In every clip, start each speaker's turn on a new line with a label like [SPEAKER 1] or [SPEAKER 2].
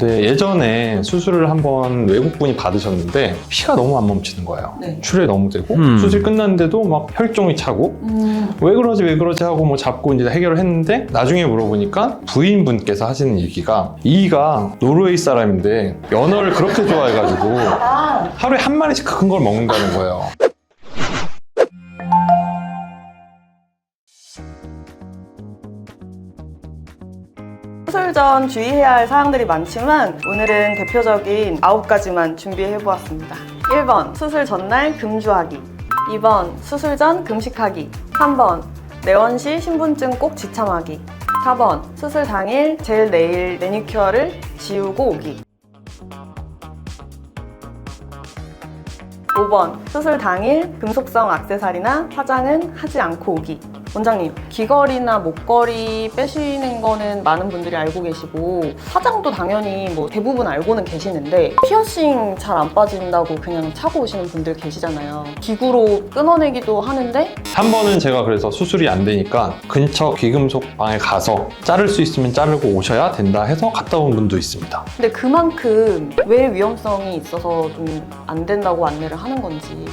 [SPEAKER 1] 네, 예전에 수술을 한번 외국분이 받으셨는데 피가 너무 안 멈추는 거예요.
[SPEAKER 2] 네.
[SPEAKER 1] 출혈이 너무 되고
[SPEAKER 3] 음.
[SPEAKER 1] 수술 끝났는데도 막 혈종이 차고
[SPEAKER 2] 음,
[SPEAKER 1] 왜 그러지 왜 그러지 하고 뭐 잡고 이제 해결을 했는데 나중에 물어보니까 부인분께서 하시는 얘기가 이가 노르웨이 사람인데 연어를 그렇게 좋아해가지고
[SPEAKER 2] 아,
[SPEAKER 1] 하루에 한 마리씩 큰 걸 먹는다는 거예요.
[SPEAKER 2] 수술 전 주의해야 할 사항들이 많지만 오늘은 대표적인 9가지만 준비해 보았습니다. 1번 수술 전날 금주하기. 2번 수술 전 금식하기. 3번 내원 시 신분증 꼭 지참하기. 4번 수술 당일 젤 네일 매니큐어를 지우고 오기. 5번 수술 당일 금속성 액세서리나 화장은 하지 않고 오기 원장님 귀걸이나 목걸이 빼시는 거는 많은 분들이 알고 계시고 화장도 당연히 뭐 대부분 알고는 계시는데 피어싱 잘 안 빠진다고 그냥 차고 오시는 분들 계시잖아요. 기구로 끊어내기도 하는데?
[SPEAKER 1] 3번은 제가 그래서 수술이 안 되니까 근처 귀금속 방에 가서 자를 수 있으면 자르고 오셔야 된다 해서 갔다 온 분도 있습니다.
[SPEAKER 2] 근데 그만큼 왜 위험성이 있어서 좀 안 된다고 안내를 하는 건지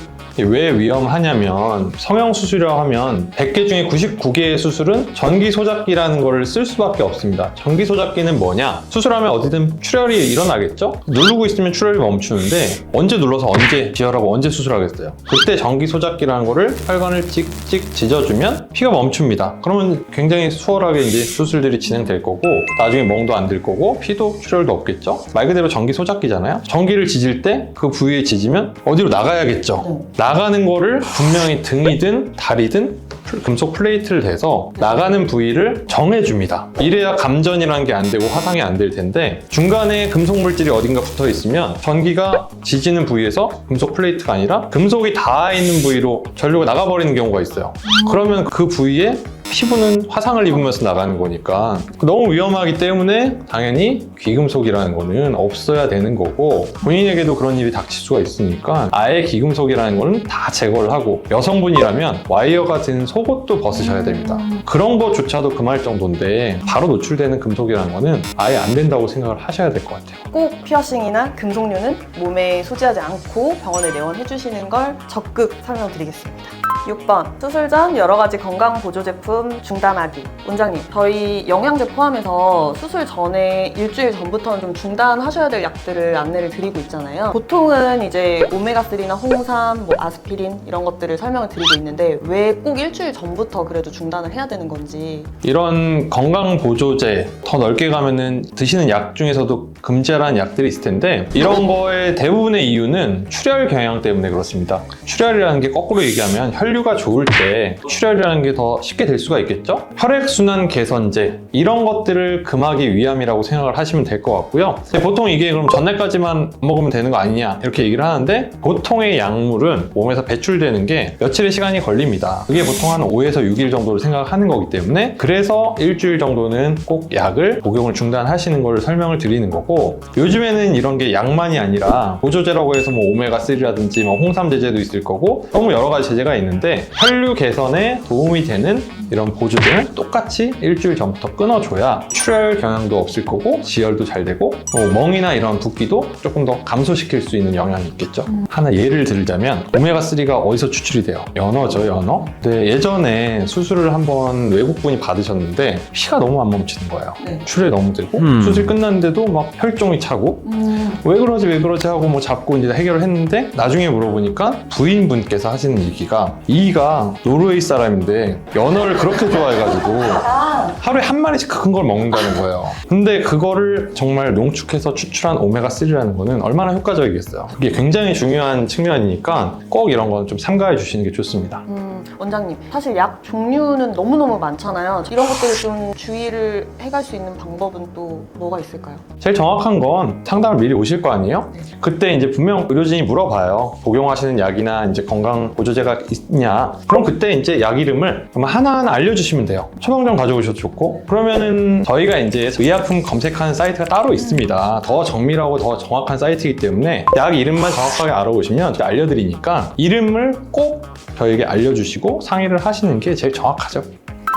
[SPEAKER 1] 왜 위험하냐면 성형 수술이라고 하면 100개 중에 99개의 수술은 전기 소작기라는 거를 쓸 수밖에 없습니다. 전기 소작기는 뭐냐? 수술하면 어디든 출혈이 일어나겠죠? 누르고 있으면 출혈이 멈추는데 언제 눌러서 언제 지혈하고 언제 수술하겠어요? 그때 전기 소작기라는 거를 혈관을 찍찍 찢어주면 피가 멈춥니다. 그러면 굉장히 수월하게 이제 수술들이 진행될 거고 나중에 멍도 안 들 거고 피도 출혈도 없겠죠? 말 그대로 전기 소작기잖아요. 전기를 지질 때 그 부위에 지지면 어디로 나가야겠죠? 나 가는 거를 분명히 등이든 다리든 플- 금속 플레이트를 대서 나가는 부위를 정해줍니다. 이래야 감전이라는 게 안 되고 화상이 안 될 텐데 중간에 금속 물질이 어딘가 붙어 있으면 전기가 지지는 부위에서 금속 플레이트가 아니라 금속이 닿아 있는 부위로 전류가 나가버리는 경우가 있어요. 그러면 그 부위에 피부는 화상을 입으면서 나가는 거니까 너무 위험하기 때문에 당연히 귀금속이라는 거는 없어야 되는 거고 본인에게도 그런 일이 닥칠 수가 있으니까 아예 귀금속이라는 거는 다 제거를 하고 여성분이라면 와이어 같은 속옷도 벗으셔야 됩니다. 그런 것조차도 금할 정도인데 바로 노출되는 금속이라는 거는 아예 안 된다고 생각을 하셔야 될 것 같아요.
[SPEAKER 2] 꼭 피어싱이나 금속류는 몸에 소지하지 않고 병원에 내원해 주시는 걸 적극 설명드리겠습니다. 6번 수술 전 여러 가지 건강 보조 제품 중단하기. 원장님, 저희 영양제 포함해서 수술 전에 일주일 전부터는 좀 중단하셔야 될 약들을 안내를 드리고 있잖아요. 보통은 이제 오메가3나 홍삼, 뭐 아스피린 이런 것들을 설명을 드리고 있는데 왜 꼭 일주일 전부터 그래도 중단을 해야 되는 건지
[SPEAKER 1] 이런 건강 보조제 더 넓게 가면은 드시는 약 중에서도 금지하라는 약들이 있을 텐데 이런 거의 대부분의 이유는 출혈 경향 때문에 그렇습니다. 출혈이라는 게 거꾸로 얘기하면 혈류가 좋을 때 출혈이라는 게 더 쉽게 될 수가 있겠죠? 혈액순환 개선제 이런 것들을 금하기 위함이라고 생각을 하시면 될 것 같고요. 보통 이게 그럼 전날까지만 먹으면 되는 거 아니냐 이렇게 얘기를 하는데 보통의 약물은 몸에서 배출되는 게 며칠의 시간이 걸립니다. 그게 보통 한 5에서 6일 정도를 생각하는 거기 때문에 그래서 일주일 정도는 꼭 약을 복용을 중단하시는 걸 설명을 드리는 거고 요즘에는 이런 게 약만이 아니라 보조제라고 해서 뭐 오메가3라든지 뭐 홍삼 제제도 있을 거고 너무 여러 가지 제제가 있는데 혈류 개선에 도움이 되는 이런 보조제는 똑같이 일주일 전부터 끊어줘야 출혈 경향도 없을 거고 지혈도 잘 되고 뭐 멍이나 이런 붓기도 조금 더 감소시킬 수 있는 영향이 있겠죠. 하나 예를 들자면 오메가3가 어디서 추출이 돼요? 연어죠, 연어. 네, 예전에 수술을 한번 외국분이 받으셨는데 피가 너무 안 멈추는 거예요.
[SPEAKER 2] 네.
[SPEAKER 1] 출혈이 너무 되고
[SPEAKER 3] 음.
[SPEAKER 1] 수술 끝났는데도 막 혈종이 차고
[SPEAKER 2] 음,
[SPEAKER 1] 왜 그러지 왜 그러지 하고 뭐 잡고 이제 해결을 했는데 나중에 물어보니까 부인분께서 하시는 얘기가 이가 노르웨이 사람인데 연어를 그렇게 좋아해가지고
[SPEAKER 2] 아,
[SPEAKER 1] 하루에 한 마리씩 큰 걸 먹는다는 거예요. 근데 그거를 정말 농축해서 추출한 오메가3라는 거는 얼마나 효과적이겠어요. 그게 굉장히 중요한 측면이니까 꼭 이런 건좀 삼가해 주시는 게 좋습니다.
[SPEAKER 2] 음, 원장님, 사실 약 종류는 너무너무 많잖아요. 이런 것들을 좀 주의를 해갈 수 있는 방법은 또 뭐가 있을까요?
[SPEAKER 1] 제일 정확한 건 상담을 미리 오실 거 아니에요?
[SPEAKER 2] 네.
[SPEAKER 1] 그때 이제 분명 의료진이 물어봐요. 복용하시는 약이나 이제 건강 보조제가 있냐? 그럼 그때 이제 약 이름을 그럼 하나 알려주시면 돼요. 처방전 가져오셔도 좋고. 그러면은 저희가 이제 의약품 검색하는 사이트가 따로 있습니다. 더 정밀하고 더 정확한 사이트이기 때문에 약 이름만 정확하게 알아보시면 알려드리니까 이름을 꼭 저에게 알려주시고 상의를 하시는 게 제일 정확하죠.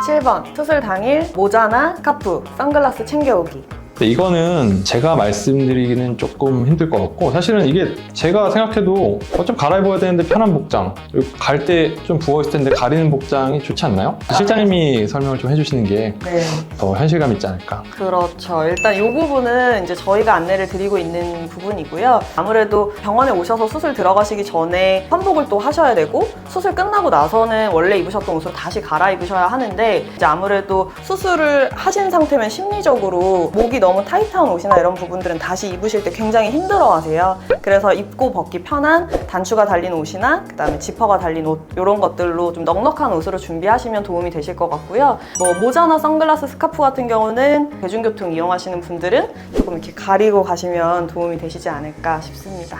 [SPEAKER 2] 7번, 수술 당일 모자나 스카프, 선글라스 챙겨오기.
[SPEAKER 1] 근데 이거는 제가 말씀드리기는 조금 힘들 것 같고 사실은 이게 제가 생각해도 어차피 갈아입어야 되는데 편한 복장 갈 때 좀 부어있을 텐데 가리는 복장이 좋지 않나요? 실장님이 설명을 좀 해주시는 게더
[SPEAKER 2] 네.
[SPEAKER 1] 현실감 있지 않을까
[SPEAKER 2] 그렇죠. 일단 이 부분은 이제 저희가 안내를 드리고 있는 부분이고요. 아무래도 병원에 오셔서 수술 들어가시기 전에 환복을 또 하셔야 되고 수술 끝나고 나서는 원래 입으셨던 옷으로 다시 갈아입으셔야 하는데 이제 아무래도 수술을 하신 상태면 심리적으로 목이 너무 타이트한 옷이나 이런 부분들은 다시 입으실 때 굉장히 힘들어하세요. 그래서 입고 벗기 편한 단추가 달린 옷이나 그다음에 지퍼가 달린 옷 이런 것들로 좀 넉넉한 옷으로 준비하시면 도움이 되실 것 같고요. 뭐 모자나 선글라스, 스카프 같은 경우는 대중교통 이용하시는 분들은 조금 이렇게 가리고 가시면 도움이 되시지 않을까 싶습니다.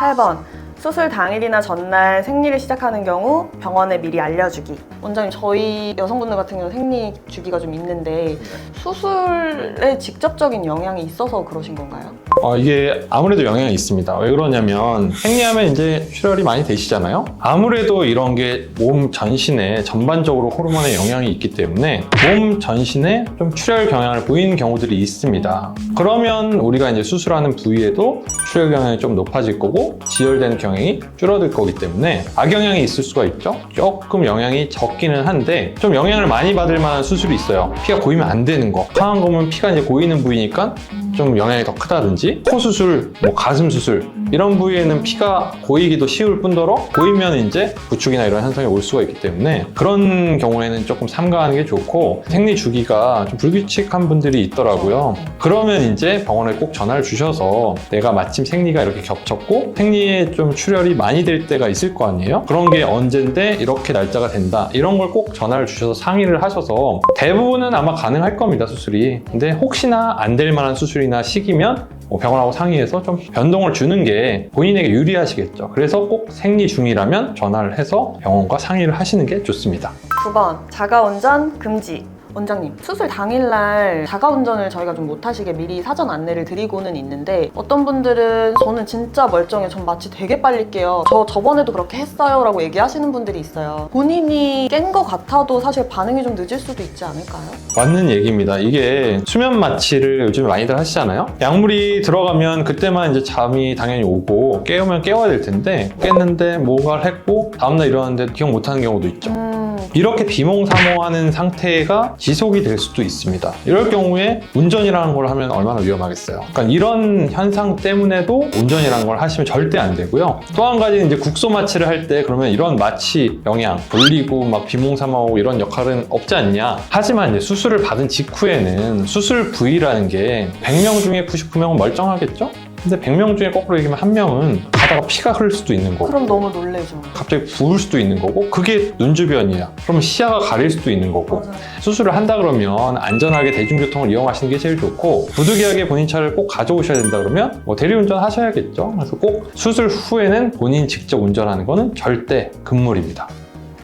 [SPEAKER 2] 8번. 수술 당일이나 전날 생리를 시작하는 경우 병원에 미리 알려주기. 원장님, 저희 여성분들 같은 경우는 생리 주기가 좀 있는데 수술에 직접적인 영향이 있어서 그러신 건가요?
[SPEAKER 1] 어, 이게 아무래도 영향이 있습니다. 왜 그러냐면 생리하면 이제 출혈이 많이 되시잖아요. 아무래도 이런 게 몸 전신에 전반적으로 호르몬의 영향이 있기 때문에 몸 전신에 좀 출혈 경향을 보이는 경우들이 있습니다. 그러면 우리가 이제 수술하는 부위에도 출혈 경향이 좀 높아질 거고 지혈되는 경향이 줄어들 거기 때문에 악영향이 있을 수가 있죠. 조금 영향이 적기는 한데 좀 영향을 많이 받을 만한 수술이 있어요. 피가 고이면 안 되는 거. 강한 거면 피가 이제 고이는 부위니까 좀 영향이 더 크다든지 코 수술, 뭐 가슴 수술 이런 부위에는 피가 고이기도 쉬울 뿐더러 고이면 이제 부축이나 이런 현상이 올 수가 있기 때문에 그런 경우에는 조금 삼가하는 게 좋고 생리 주기가 좀 불규칙한 분들이 있더라고요. 그러면 이제 병원에 꼭 전화를 주셔서 내가 마침 생리가 이렇게 겹쳤고 생리에 좀 출혈이 많이 될 때가 있을 거 아니에요? 그런 게 언젠데 이렇게 날짜가 된다 이런 걸 꼭 전화를 주셔서 상의를 하셔서 대부분은 아마 가능할 겁니다 수술이 근데 혹시나 안 될 만한 수술이나 시기면 뭐 병원하고 상의해서 좀 변동을 주는 게 본인에게 유리하시겠죠 그래서 꼭 생리 중이라면 전화를 해서 병원과 상의를 하시는 게 좋습니다
[SPEAKER 2] 9번. 자가 운전 금지. 원장님, 수술 당일날 자가운전을 저희가 좀 못하시게 미리 사전 안내를 드리고는 있는데 어떤 분들은 저는 진짜 멀쩡해. 전 마취 되게 빨리 깨요. 저 저번에도 그렇게 했어요. 라고 얘기하시는 분들이 있어요. 본인이 깬 것 같아도 사실 반응이 좀 늦을 수도 있지 않을까요?
[SPEAKER 1] 맞는 얘기입니다. 이게 수면 마취를 요즘에 많이들 하시잖아요. 약물이 들어가면 그때만 이제 잠이 당연히 오고 깨우면 깨워야 될 텐데 깼는데 뭐가 했고 다음날 일어났는데 기억 못하는 경우도 있죠.
[SPEAKER 2] 음,
[SPEAKER 1] 이렇게 비몽사몽하는 상태가 지속이 될 수도 있습니다. 이럴 경우에 운전이라는 걸 하면 얼마나 위험하겠어요. 그러니까 이런 현상 때문에도 운전이라는 걸 하시면 절대 안 되고요. 또 한 가지는 이제 국소 마취를 할 때 그러면 이런 마취 영향, 돌리고 막 비몽사몽하고 이런 역할은 없지 않냐. 하지만 이제 수술을 받은 직후에는 수술 부위라는 게 100명 중에 99명은 멀쩡하겠죠? 근데 100명 중에 거꾸로 얘기하면 한 명은 가다가 피가 흐를 수도 있는 거고
[SPEAKER 2] 그럼 너무 놀래죠.
[SPEAKER 1] 갑자기 부을 수도 있는 거고 그게 눈주변이야. 그러면 시야가 가릴 수도 있는 거고
[SPEAKER 2] 맞아요.
[SPEAKER 1] 수술을 한다 그러면 안전하게 대중교통을 이용하시는 게 제일 좋고 부득이하게 본인 차를 꼭 가져오셔야 된다 그러면 뭐 대리운전 하셔야겠죠. 그래서 꼭 수술 후에는 본인 직접 운전하는 거는 절대 금물입니다.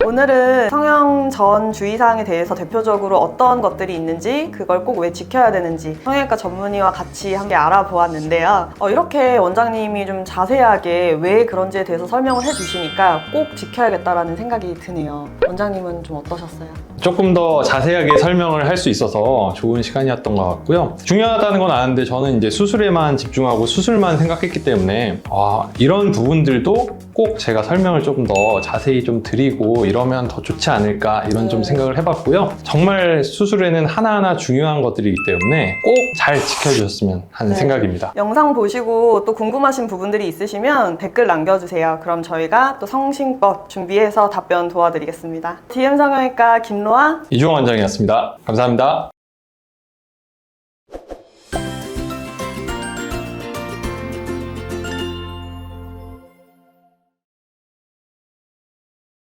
[SPEAKER 2] 오늘은 성형 전 주의사항에 대해서 대표적으로 어떤 것들이 있는지 그걸 꼭 왜 지켜야 되는지 성형외과 전문의와 같이 함께 알아보았는데요. 어, 이렇게 원장님이 좀 자세하게 왜 그런지에 대해서 설명을 해주시니까 꼭 지켜야겠다라는 생각이 드네요. 원장님은 좀 어떠셨어요?
[SPEAKER 1] 조금 더 자세하게 설명을 할 수 있어서 좋은 시간이었던 것 같고요. 중요하다는 건 아는데 저는 이제 수술에만 집중하고 수술만 생각했기 때문에 아, 이런 부분들도 꼭 제가 설명을 조금 더 자세히 좀 드리고 이러면 더 좋지 않을까 이런 좀 생각을 해봤고요. 정말 수술에는 하나하나 중요한 것들이기 때문에 꼭 잘 지켜주셨으면 하는
[SPEAKER 2] 네.
[SPEAKER 1] 생각입니다.
[SPEAKER 2] 영상 보시고 또 궁금하신 부분들이 있으시면 댓글 남겨주세요. 그럼 저희가 또 성심법 준비해서 답변 도와드리겠습니다. DM 성형외과 김로아
[SPEAKER 1] 이주원 원장이었습니다. 감사합니다.